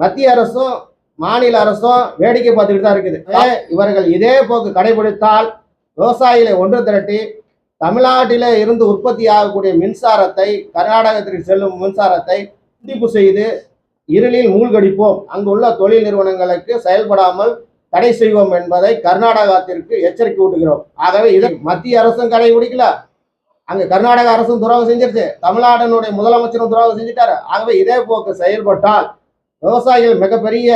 மத்திய அரசும் மாநில அரசும் வேடிக்கை பார்த்துக்கிட்டு தான் இருக்குது. இவர்கள் இதே போக்கு கடைபிடித்தால் விவசாயிகளை ஒன்று திரட்டி தமிழ்நாட்டில இருந்து உற்பத்தி ஆகக்கூடிய மின்சாரத்தை கர்நாடகத்திற்கு செல்லும் மின்சாரத்தை துண்டிப்பு செய்து இருளில் மூழ்கடிப்போம். அங்குள்ள தொழில் நிறுவனங்களுக்கு செயல்படாமல் தடை செய்வோம் என்பதை கர்நாடகத்திற்கு எச்சரிக்கை ஊட்டுகிறோம். ஆகவே இதை மத்திய அரசும் கடைபிடிக்கல. அங்க கர்நாடக அரசும் துறவு செஞ்சிருச்சு. தமிழ்நாட்டினுடைய முதலமைச்சரும் துறவு செஞ்சுட்டாரு. ஆகவே இதே போக்கு செயல்பட்டால் விவசாயிகள் மிகப்பெரிய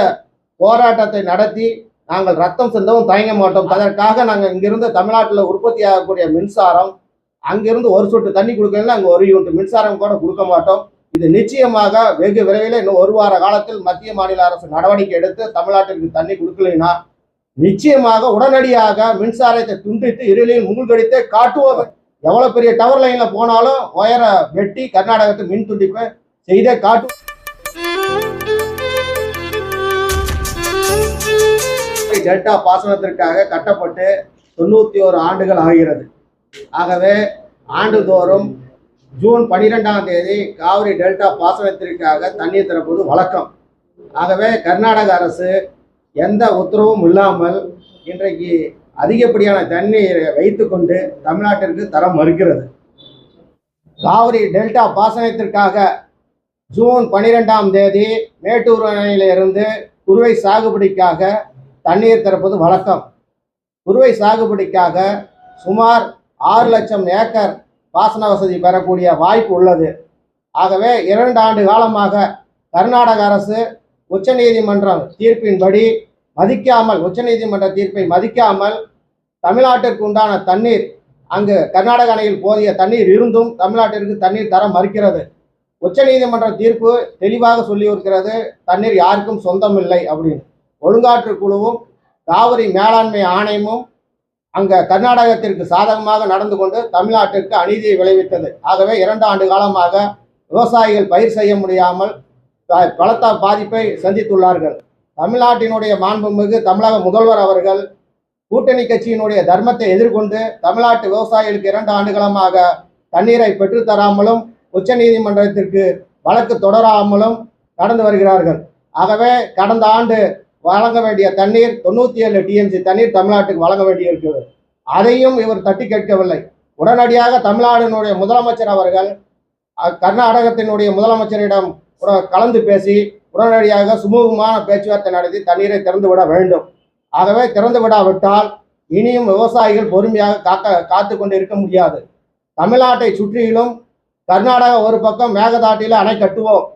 போராட்டத்தை நடத்தி நாங்கள் ரத்தம் சிந்தவும் தயங்க மாட்டோம். அதற்காக நாங்கள் இங்கிருந்து தமிழ்நாட்டில் உற்பத்தி ஆகக்கூடிய மின்சாரம் அங்கிருந்து ஒரு சொட்டு தண்ணி கொடுக்கல அங்கே ஒரு யூனிட் மின்சாரம் கூட கொடுக்க மாட்டோம். இது நிச்சயமாக வெகு விரைவில் இன்னும் ஒரு வார காலத்தில் மத்திய மாநில அரசு நடவடிக்கை எடுத்து தமிழ்நாட்டிற்கு தண்ணி கொடுக்கலைன்னா நிச்சயமாக உடனடியாக மின்சாரத்தை துண்டித்து இருளில் மூழ்கடித்தே காட்டுவோம். எவ்வளவு பெரிய டவர் லைன்ல போனாலும் ஒயரை வெட்டி கர்நாடகத்தை மின் துண்டிப்பை செய்தே காட்டு டெல்டா பாசனத்திற்காக கட்டப்பட்டு தொண்ணூற்றி ஒரு ஆண்டுகள் ஆகிறது. ஆகவே ஆண்டுதோறும் ஜூன் பனிரெண்டாம் தேதி காவிரி டெல்டா பாசனத்திற்காக தண்ணீர் திறப்பது வழக்கம். ஆகவே கர்நாடக அரசு எந்த உத்தரவும் இல்லாமல் இன்றைக்கு அதிகப்படியான தண்ணீரை வைத்துக்கொண்டு தமிழ்நாட்டிற்கு தர மறுக்கிறது. காவிரி டெல்டா பாசனத்திற்காக ஜூன் பனிரெண்டாம் தேதி மேட்டூர் அணையிலிருந்து குறுவை சாகுபடிக்காக தண்ணீர் திறப்பது வழக்கம். குறுவை சாகுபடிக்காக சுமார் ஆறு லட்சம் ஏக்கர் பாசன வசதி பெறக்கூடிய வாய்ப்பு உள்ளது. ஆகவே இரண்டு ஆண்டு காலமாக கர்நாடக அரசு உச்சநீதிமன்றம் தீர்ப்பின்படி மதிக்காமல் உச்சநீதிமன்ற தீர்ப்பை மதிக்காமல் தமிழ்நாட்டிற்கு உண்டான தண்ணீர் அங்கு கர்நாடக அணையில் போதிய தண்ணீர் இருந்தும் தமிழ்நாட்டிற்கு தண்ணீர் தர மறுக்கிறது. உச்சநீதிமன்ற தீர்ப்பு தெளிவாக சொல்லியிருக்கிறது தண்ணீர் யாருக்கும் சொந்தமில்லை அப்படின்னு. ஒழுங்காற்று குழுவும் காவிரி மேலாண்மை ஆணையமும் அங்க கர்நாடகத்திற்கு சாதகமாக நடந்து கொண்டு தமிழ்நாட்டிற்கு அநீதியை விளைவித்தது. ஆகவே இரண்டு ஆண்டு காலமாக விவசாயிகள் பயிர் செய்ய முடியாமல் பலத்த பாதிப்பை சந்தித்துள்ளார்கள். தமிழ்நாட்டினுடைய மாண்புமிகு தமிழக முதல்வர் அவர்கள் கூட்டணி கட்சியினுடைய தர்மத்தை எதிர்கொண்டு தமிழ்நாட்டு விவசாயிகளுக்கு இரண்டு ஆண்டுகளமாக தண்ணீரை பெற்றுத்தராமலும் உச்ச உச்சநீதிமன்றத்திற்கு வழக்கு தொடராமலும் நடந்து வருகிறார்கள். ஆகவே கடந்த ஆண்டு வழங்க வேண்டிய தண்ணீர் தொண்ணூற்றி ஏழு டிஎம்சி தண்ணீர் தமிழ்நாட்டுக்கு வழங்க வேண்டியிருக்கிறது அதையும் இவர் தட்டி கேட்கவில்லை. உடனடியாக தமிழ்நாட்டினுடைய முதலமைச்சர் அவர்கள் கர்நாடகத்தினுடைய முதலமைச்சரிடம் கலந்து பேசி உடனடியாக சுமூகமான பேச்சுவார்த்தை நடத்தி தண்ணீரை திறந்து விட வேண்டும். ஆகவே திறந்து விடாவிட்டால் இனியும் விவசாயிகள் பொறுமையாக காக்க காத்து கொண்டு இருக்க முடியாது. தமிழ்நாட்டை சுற்றிலும் கர்நாடகா ஒரு பக்கம் மேகதாட்டில அணை கட்டுவோம்.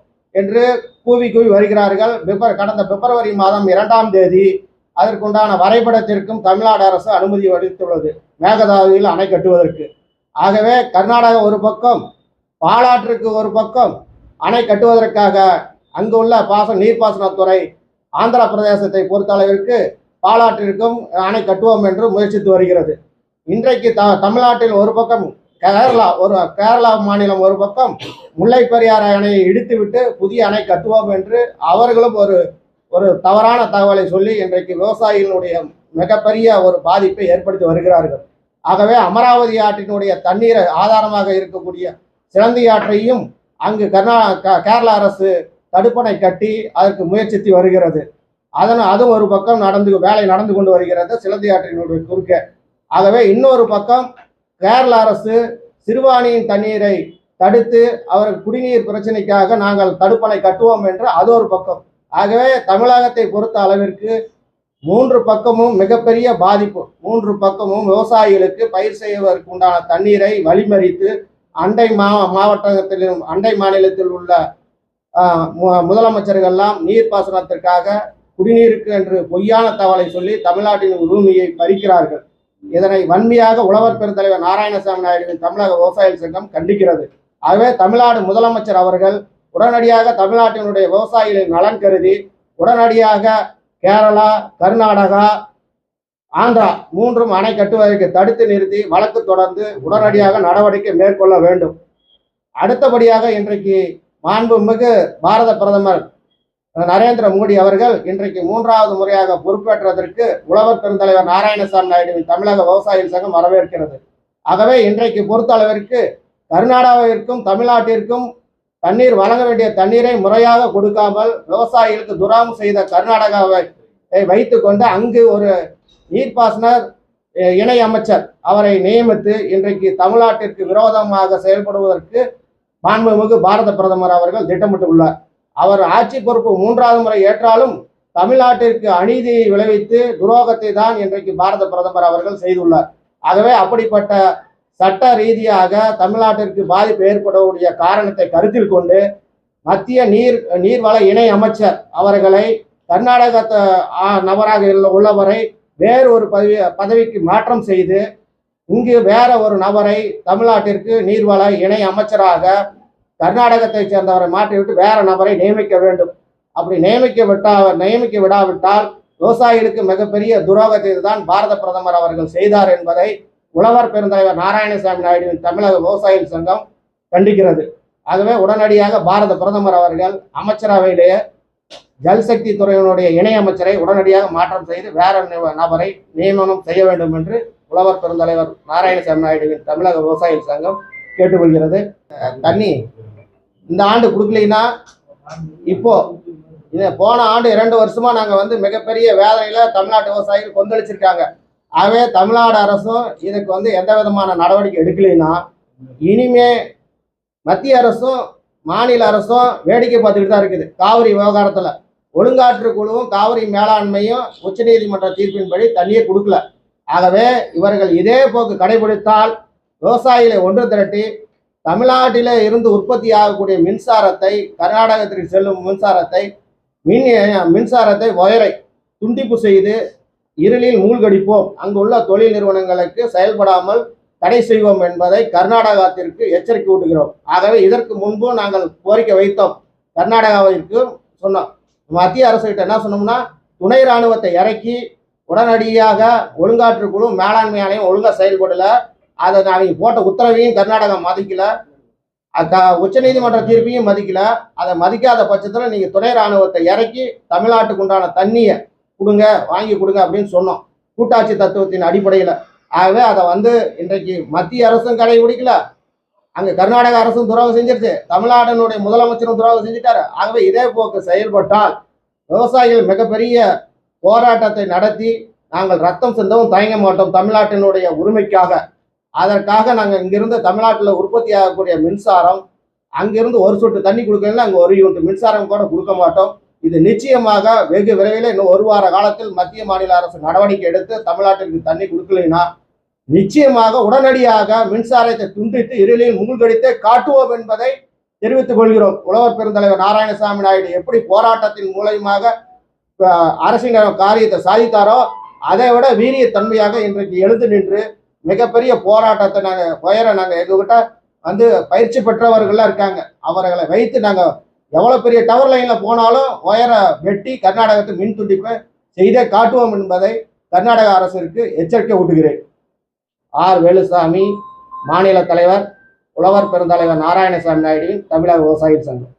என்று கூவி கூவி வருகிறார்கள். பிப்ர கடந்த பிப்ரவரி மாதம் இரண்டாம் தேதி அதற்குண்டான வரைபடத்திற்கும் தமிழ்நாடு அரசு அனுமதி அளித்துள்ளது. மேகதாதுவில் அணை கட்டுவதற்கு. ஆகவே கர்நாடகா ஒரு பக்கம் பாலாற்றுக்கு ஒரு பக்கம் அணை கட்டுவதற்காக அங்குள்ள பாச நீர்ப்பாசனத்துறை ஆந்திர பிரதேசத்தை பொறுத்தளவிற்கு பாலாற்றிற்கும் அணை கட்டுவோம் என்று முயற்சித்து வருகிறது. இன்றைக்கு த தமிழ்நாட்டில் ஒரு பக்கம் கேரளா ஒரு கேரளா மாநிலம் ஒரு பக்கம் முல்லை பெரியார் அணையை இடித்துவிட்டு புதிய அணை கட்டுவோம் என்று அவர்களும் ஒரு ஒரு தவறான தகவலை சொல்லி இன்றைக்கு விவசாயிகளுடைய மிகப்பெரிய ஒரு பாதிப்பை ஏற்படுத்தி வருகிறார்கள். ஆகவே அமராவதி ஆற்றினுடைய தண்ணீரை ஆதாரமாக இருக்கக்கூடிய சிலந்தி ஆற்றையும் அங்கு கர்நா கேரள அரசு தடுப்பணை கட்டி அதற்கு முயற்சித்து வருகிறது. அதன் அதுவும் ஒரு பக்கம் நடந்து வேலை நடந்து கொண்டு வருகிறது சிலந்தி ஆற்றினுடைய குறுக்கே. ஆகவே இன்னொரு பக்கம் கேரள அரசு சிறுவாணியின் தண்ணீரை தடுத்து அவர் குடிநீர் பிரச்சனைக்காக நாங்கள் தடுப்பணை கட்டுவோம் என்று அது ஒரு பக்கம். ஆகவே தமிழகத்தை பொறுத்த அளவிற்கு மூன்று பக்கமும் மிகப்பெரிய பாதிப்பு. மூன்று பக்கமும் விவசாயிகளுக்கு பயிர் செய்வதற்கு உண்டான தண்ணீரை வழிமறித்து அண்டை மா மாவட்டத்திலும் அண்டை மாநிலத்தில் உள்ள முதலமைச்சர்கள்லாம் நீர்ப்பாசனத்திற்காக குடிநீருக்கு என்று பொய்யான தவளை சொல்லி தமிழ்நாட்டின் உரிமையை பறிக்கிறார்கள். இதனை வன்மையாக உழவர் பெருந்தலைவர் நாராயணசாமி நாயுடுவின் தமிழக விவசாயிகள் சங்கம் கண்டிக்கிறது. ஆகவே தமிழ்நாடு முதலமைச்சர் அவர்கள் உடனடியாக தமிழ்நாட்டினுடைய விவசாயிகளின் நலன் கருதி உடனடியாக கேரளா கர்நாடகா ஆந்திரா மூன்றும் அணை கட்டுவதற்கு தடுத்து நிறுத்தி வழக்கு தொடர்ந்து உடனடியாக நடவடிக்கை மேற்கொள்ள வேண்டும். அடுத்தபடியாக இன்றைக்கு மாண்புமிகு பாரத பிரதமர் நரேந்திர மோடி அவர்கள் இன்றைக்கு மூன்றாவது முறையாக பொறுப்பேற்றதற்கு உழவர் பெருந்தலைவர் நாராயணசாமி நாயுடுவின் தமிழக விவசாயிகள் சங்கம் வரவேற்கிறது. ஆகவே இன்றைக்கு பொறுத்த அளவிற்கு கர்நாடகாவிற்கும் தமிழ்நாட்டிற்கும் தண்ணீர் வழங்க வேண்டிய தண்ணீரை முறையாக கொடுக்காமல் விவசாயிகளுக்கு துராம் செய்த கர்நாடகாவை வைத்துக்கொண்டு அங்கு ஒரு நீர்ப்பாசனர் இணை அமைச்சர் அவரை நியமித்து இன்றைக்கு தமிழ்நாட்டிற்கு விரோதமாக செயல்படுவதற்கு மாண்புமிகு பாரத பிரதமர் அவர்கள் திட்டமிட்டுள்ளார். அவர் ஆட்சி பொறுப்பு மூன்றாவது முறை ஏற்றாலும் தமிழ்நாட்டிற்கு அநீதியை விளைவித்து துரோகத்தை தான் இன்றைக்கு பாரத பிரதமர் அவர்கள் செய்துள்ளார். ஆகவே அப்படிப்பட்ட சட்ட ரீதியாக தமிழ்நாட்டிற்கு பாதிப்பு ஏற்படக்கூடிய காரணத்தை கருத்தில் கொண்டு மத்திய நீர் நீர்வள இணை அமைச்சர் அவர்களை கர்நாடக நபராக உள்ளவரை வேறு ஒரு பதவி பதவிக்கு மாற்றம் செய்து இங்கு வேற ஒரு நபரை தமிழ்நாட்டிற்கு நீர்வள இணை அமைச்சராக கர்நாடகத்தை சேர்ந்தவரை மாற்றிவிட்டு வேற நபரை நியமிக்க வேண்டும். அப்படி நியமிக்க விட்டா நியமிக்க விடாவிட்டால் விவசாயிகளுக்கு மிகப்பெரிய துரோகத்தை தான் பாரத பிரதமர் அவர்கள் செய்தார் என்பதை உழவர் பெருந்தலைவர் நாராயணசாமி நாயுடுவின் தமிழக விவசாயிகள் சங்கம் கண்டிக்கிறது. ஆகவே உடனடியாக பாரத பிரதமர் அவர்கள் அமைச்சரவையிலேயே ஜல்சக்தி துறையினுடைய இணை அமைச்சரை உடனடியாக மாற்றம் செய்து வேற நபரை நியமனம் செய்ய வேண்டும் என்று உழவர் பெருந்தலைவர் நாராயணசாமி நாயுடுவின் தமிழக விவசாயிகள் சங்கம் கேட்டுக்கொள்கிறது. தண்ணி இந்த ஆண்டு கொடுக்கலைன்னா இப்போ இது போன ஆண்டு இரண்டு வருஷமா நாங்க வந்து மிகப்பெரிய வேதனையில தமிழ்நாட்டு விவசாயிகள் கொந்தளிச்சிருக்காங்க. ஆகவே தமிழ்நாடு அரசும் இதுக்கு வந்து எந்த விதமான நடவடிக்கை எடுக்கலைன்னா இனிமே மத்திய அரசும் மாநில அரசும் வேடிக்கை பார்த்துக்கிட்டு தான் இருக்குது. காவிரி விவகாரத்துல ஒழுங்காற்று குழுவும் காவிரி மேலாண்மையும் உச்சநீதிமன்ற தீர்ப்பின்படி தண்ணியை கொடுக்கல. ஆகவே இவர்கள் இதே போக்கு கடைபிடித்தால் விவசாயிகளை ஒன்று திரட்டி தமிழ்நாட்டில இருந்து உற்பத்தி ஆகக்கூடிய மின்சாரத்தை கர்நாடகத்திற்கு செல்லும் மின்சாரத்தை மின் மின்சாரத்தை ஒயரை துண்டிப்பு செய்து இருளில் மூழ்கடிப்போம். அங்குள்ள தொழில் நிறுவனங்களுக்கு செயல்படாமல் தடை செய்வோம் என்பதை கர்நாடகத்திற்கு எச்சரிக்கை ஊட்டுகிறோம். ஆகவே இதற்கு முன்பு நாங்கள் கோரிக்கை வைத்தோம். கர்நாடகாவிற்கு சொன்னோம். மத்திய அரசுகிட்ட என்ன சொன்னோம்னா துணை ராணுவத்தை இறக்கி உடனடியாக ஒழுங்காற்று குழு மேலாண்மை ஆணையம் ஒழுங்காக செயல்படல. அதை அவங்க போட்ட உத்தரவையும் கர்நாடகா மதிக்கல. உச்ச நீதிமன்ற தீர்ப்பையும் மதிக்கல. அதை மதிக்காத பட்சத்தில் நீங்கள் துணை ராணுவத்தை இறக்கி தமிழ்நாட்டுக்கு உண்டான தண்ணியை கொடுங்க வாங்கி கொடுங்க அப்படின்னு சொன்னோம். கூட்டாட்சி தத்துவத்தின் அடிப்படையில். ஆகவே அதை வந்து இன்றைக்கு மத்திய அரசும் கடைபிடிக்கல. அங்கே கர்நாடக அரசும் துறவு செஞ்சிருச்சு. தமிழ்நாட்டினுடைய முதலமைச்சரும் துறவு செஞ்சுட்டாரு. ஆகவே இதே போக்கு செயல்பட்டால் விவசாயிகள் மிகப்பெரிய போராட்டத்தை நடத்தி நாங்கள் ரத்தம் சிந்தவும் தயங்க மாட்டோம் தமிழ்நாட்டினுடைய உரிமைக்காக. அதற்காக நாங்கள் இங்கிருந்து தமிழ்நாட்டில் உற்பத்தி ஆகக்கூடிய மின்சாரம் அங்கிருந்து ஒரு சொட்டு தண்ணி கொடுக்கலன்னா அங்கே ஒரு யூனிட் மின்சாரம் கூட கொடுக்க மாட்டோம். இது நிச்சயமாக வெகு விரைவில் இன்னும் ஒரு வார காலத்தில் மத்திய மாநில அரசு நடவடிக்கை எடுத்து தமிழ்நாட்டிற்கு தண்ணி கொடுக்கலைன்னா நிச்சயமாக உடனடியாக மின்சாரத்தை துண்டித்து இருளில் மூழ்கடித்து காட்டுவோம் என்பதை தெரிவித்துக் கொள்கிறோம். உழவர் பெருந்தலைவர் நாராயணசாமி நாயுடு எப்படி போராட்டத்தின் மூலயமாக அரசின் காரியத்தை சாதித்தாரோ அதை விட வீரிய தன்மையாக இன்றைக்கு எழுந்து நின்று மிகப்பெரிய போராட்டத்தை நாங்கள் உயர நாங்கள் எங்ககிட்ட வந்து பயிற்சி பெற்றவர்கள்லாம் இருக்காங்க. அவர்களை வைத்து நாங்கள் எவ்வளோ பெரிய டவர் லைனில் போனாலும் உயர வெட்டி கர்நாடகத்தை மின் துண்டிப்பை செய்தே காட்டுவோம் என்பதை கர்நாடக அரசிற்கு எச்சரிக்கை ஊட்டுகிறேன். ஆர். வேலுசாமி மாநில தலைவர் உழவர் பெருந்தலைவர் நாராயணசாமி நாயுடுவின் தமிழக விவசாயிகள் சங்கம்.